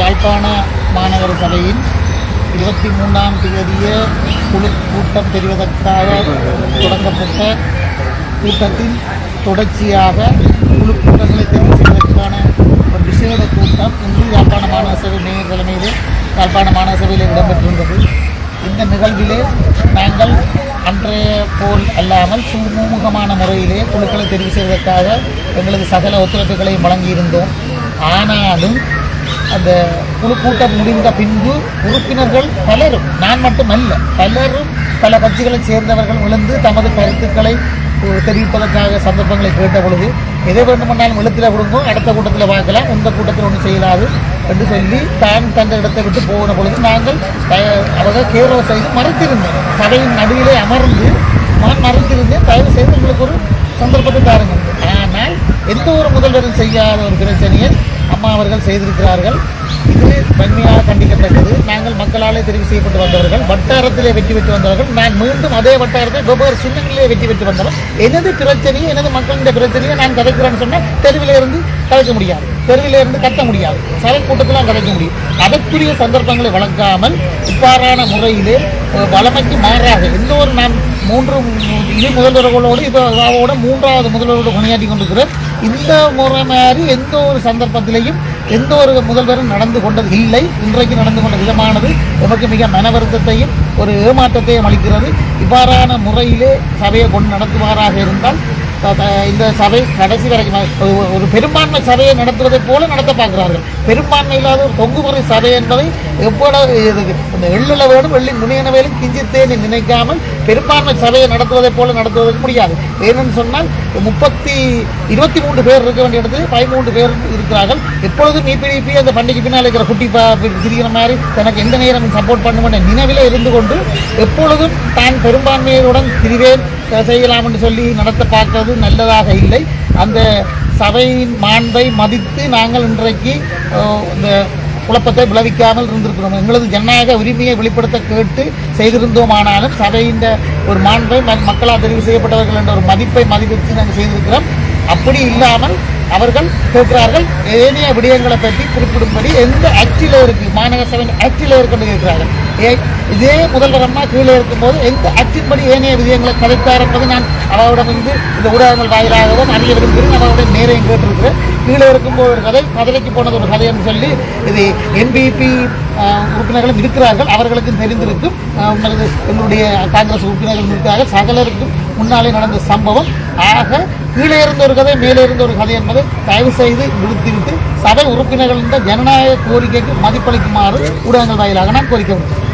யாழ்ப்பாண மாநகர சபையின் இருபத்தி மூன்றாம் தேதிய குழு கூட்டம் தெரிவதற்காக தொடங்கப்பட்ட கூட்டத்தின் தொடர்ச்சியாக குழு கூட்டங்களை தெரிவு செய்வதற்கான ஒரு விசேட கூட்டம் இன்று யாழ்ப்பாண மாநகர சபை மேயர் தலைமையிலே யாழ்ப்பாண மாநகர சபையில் இடம்பெற்றிருந்தது. இந்த நிகழ்விலே நாங்கள் அன்றைய போல் அல்லாமல் சுமூகமான முறையிலே குழுக்களை தெரிவு செய்வதற்காக எங்களது சகல ஒத்துழைப்புகளையும் வழங்கியிருந்தோம். ஆனாலும் அந்த குழு கூட்டம் முடிந்த பின்பு உறுப்பினர்கள் பலரும் நான் மட்டுமல்ல பலரும் பல கட்சிகளைச் சேர்ந்தவர்கள் விழுந்து தமது கருத்துக்களை தெரிவிப்பதற்காக சந்தர்ப்பங்களை கேட்ட பொழுது எதை வேண்டுமென்றாலும் எழுத்தில் கொடுங்கோ அடுத்த கூட்டத்தில் பார்க்கலாம் இந்த கூட்டத்தில் ஒன்றும் செய்யலாது என்று சொல்லி தான் தந்த இடத்தை விட்டு போன பொழுது நாங்கள் அவர்கள் கேரோ செய்து மறைத்திருந்தோம் கடையின் நடுவிலே அமர்ந்து நான் மறைத்திருந்தேன் தயவு செய்து எங்களுக்கு ஒரு சந்தர்ப்பத்தை தாருங்கள். ஆனால் எந்த ஒரு முதல்வரும் செய்யாத ஒரு பிரச்சனையை அம்மா அவர்கள் செய்திருக்கிறார்கள். இது வன்மையாக கண்டிக்கத்தக்கது. நாங்கள் மக்களாலே தெரிவு செய்யப்பட்டு வந்தவர்கள் வட்டாரத்திலே வெற்றி பெற்று வந்தவர்கள். நான் மீண்டும் அதே வட்டாரத்தை வெவ்வேறு சின்னங்களிலே வெற்றி பெற்று வந்தவர் எனது பிரச்சனையை எனது மக்களின் பிரச்சனையை நான் கதைக்கிறேன்னு சொன்னால் தெருவிலே இருந்து கதைக்க முடியாது. தெருவிலே இருந்து முடியாது. சரல் கூட்டத்தில் கதைக்க முடியும். அதற்குரிய சந்தர்ப்பங்களை வழங்காமல் இவ்வாறான முறையிலே வளமைக்கு மாறாக எந்த ஒரு நான் மூன்று இனி முதல்வர்களோடு இப்போ அதாவோட மூன்றாவது முதல்வரோடு பணியாற்றி கொண்டிருக்கிறேன் இந்த முறை மாதிரி எந்த ஒரு சந்தர்ப்பத்திலையும் எந்த ஒரு முதல்வரும் நடந்து கொண்டது இல்லை. இன்றைக்கு நடந்து கொண்ட விதமானது எமக்கு மிக மன வருத்தத்தையும் ஒரு ஏமாற்றத்தையும் அளிக்கிறது. இவ்வாறான முறையிலே சபையை கொண்டு நடத்துவாராக இருந்தால் இந்த சபை கடைசி வரைக்கும் ஒரு- பெரும்பான்மை சபையை நடத்துவதைப் போல நடத்த பார்க்கிறார்கள். பெரும்பான்மை இல்லாத ஒரு தொங்குமுறை சபை என்பதை எவ்வளவு இந்த எள்ளில் வெள்ளி முனையன கிஞ்சித்தேன்னு நினைக்காமல் பெரும்பான்மை சபையை நடத்துவதைப் போல நடத்துவதற்கு முடியாது. ஏன்னு சொன்னால் முப்பத்தி இருபத்தி மூன்று பேர் இருக்க வேண்டிய இடத்துல பதிமூன்று பேர் இருக்கிறார்கள். எப்பொழுதும் இபிடிபி அந்த பண்டிகை பின்னால் இருக்கிற குட்டி பா மாதிரி தனக்கு எந்த நேரம் சப்போர்ட் பண்ணுமென்ற நினைவில் இருந்து கொண்டு எப்பொழுதும் தான் பெரும்பான்மையுடன் திரிவேன் செய்யலாம் என்று சொல்லி நடத்த பார்க்கிறது நல்லதாக இல்லை. அந்த சபையின் மாண்பை மதித்து நாங்கள் இன்றைக்கு இந்த குழப்பத்தை விளைவிக்காமல் இருந்திருக்கிறோம். எங்களது ஜனநாயக உரிமையை வெளிப்படுத்த கேட்டு செய்திருந்தோமானாலும் சபையின் ஒரு மாண்பை மக்களால் தெரிவு செய்யப்பட்டவர்கள் என்ற ஒரு மதிப்பை மதிப்பித்து நாங்கள் செய்திருக்கிறோம். அப்படி இல்லாமல் அவர்கள் கேட்கிறார்கள் ஏனைய விடயங்களை பற்றி குறிப்பிடும்படி எந்த ஆக்டில் இருக்கு? மாநகர சபையின் ஆக்டில் இருக்குன்னு கேட்கிறார்கள். ஏ இதே முதல்வர் அம்மா கீழே இருக்கும்போது எந்த ஆக்டின் படி ஏனைய விடயங்களை கதைத்தார் என்பது நான் அவரிடம் இருந்து இந்த ஊடகங்கள் வாயிலாகவும் அறிய விரும்புகிறேன். அவருடைய நேரையும் கேட்டிருக்கிறேன். கீழே இருக்கும்போது ஒரு கதை கதலைக்கு போனது ஒரு கதைன்னு சொல்லி இது என்பிபி உறுப்பினர்களும் இருக்கிறார்கள். அவர்களுக்கும் தெரிந்திருக்கும். உங்களது எங்களுடைய காங்கிரஸ் உறுப்பினர்கள் இருக்கிறார்கள். சகலருக்கும் முன்னாலே நடந்த சம்பவம். ஆக கீழே இருந்த ஒரு கதை மேலே இருந்த ஒரு கதை என்பதை தயவு செய்து விடுத்துவிட்டு சபை உறுப்பினர்களின் ஜனநாயக கோரிக்கைக்கு மதிப்பளிக்குமாறு ஊடகங்கள் வாயிலாக நான் கோரிக்கை விடுத்தேன்